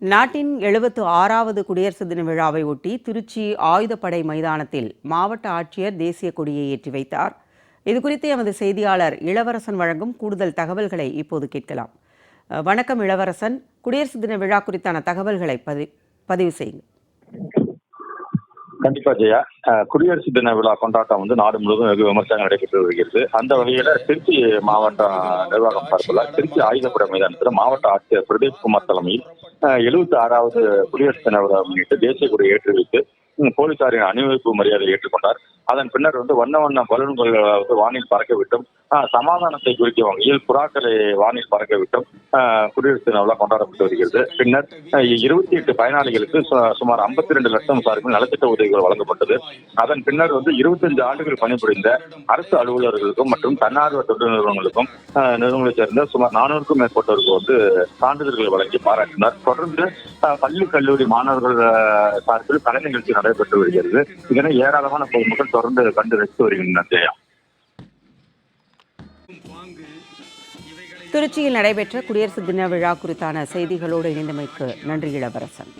நாட்டின் எழுபத்து ஆறாவது குடியரசு தின விழாவை ஒட்டி திருச்சி ஆயுதப்படை மைதானத்தில் மாவட்ட ஆட்சியர் தேசிய கொடியை ஏற்றி வைத்தார். இதுகுறித்து எமது செய்தியாளர் இளவரசன் வழங்கும் கூடுதல் தகவல்களை இப்போது கேட்கலாம். வணக்கம் இளவரசன். குடியரசு தின விழா குறித்தான தகவல்களை பதி பதிவு செய்யுங்கள். கண்டிப்பா ஜெயா. குடியரசு தின விழா கொண்டாட்டம் வந்து நாடு முழுவதும் வெகு விமர்சனம் நடைபெற்று வருகிறது. அந்த வகையில திருச்சி மாவட்ட நிர்வாகம் சார்பில் திருச்சி ஆயுதப்படை மைதானத்தில் மாவட்ட ஆட்சியர் பிரதீப் குமார் தலைமையில் எழுபத்தி ஆறாவது குடியரசு தின விழா முன்னிட்டு தேசிய கொடியை ஏற்றி வைத்து போலீசாரின் அணிவகுப்பு மரியாதை ஏற்றுக்கொண்டார். அதன் பின்னர் வந்து வண்ண வண்ண பலூன்கள் வந்து வானில் பறக்க விட்டும் சமாதானத்தை குறிக்கும் வகையில் புறாக்களை வானில் பறக்க விட்டும். குடியரசு தினம் கொண்டாடப்பட்டு வருகிறது. பின்னர் இருபத்தி எட்டு பயனாளிகளுக்கு சுமார் 52 ரெண்டு லட்சம் சார்பில் நலத்திட்ட உதவிகள் வழங்கப்பட்டது. அதன் பின்னர் வந்து 25 ஆண்டுகள் பணிபுரிந்த அரசு அலுவலர்களுக்கும் மற்றும் தன்னார்வ தொண்டு நிறுவனங்களுக்கும் அஹ், நிறுவனங்களைச் சேர்ந்த சுமார் நானூறுக்கும் மேற்பட்டோருக்கு வந்து சான்றிதழ்கள் வழங்கி பாராட்டினார். தொடர்ந்து பள்ளி கல்லூரி மாணவர்கள் சார்பில் கலை நிகழ்ச்சி நடைபெற்று வருகிறது. இதனை ஏராளமான பொதுமக்கள் தொடர்ந்து கண்டு ரசித்து வருகின்றனர். திருச்சியில் நடைபெற்ற குடியரசு தின விழா குறித்தான செய்திகளோடு இணைந்தமைக்கு நன்றி இளவரசன்.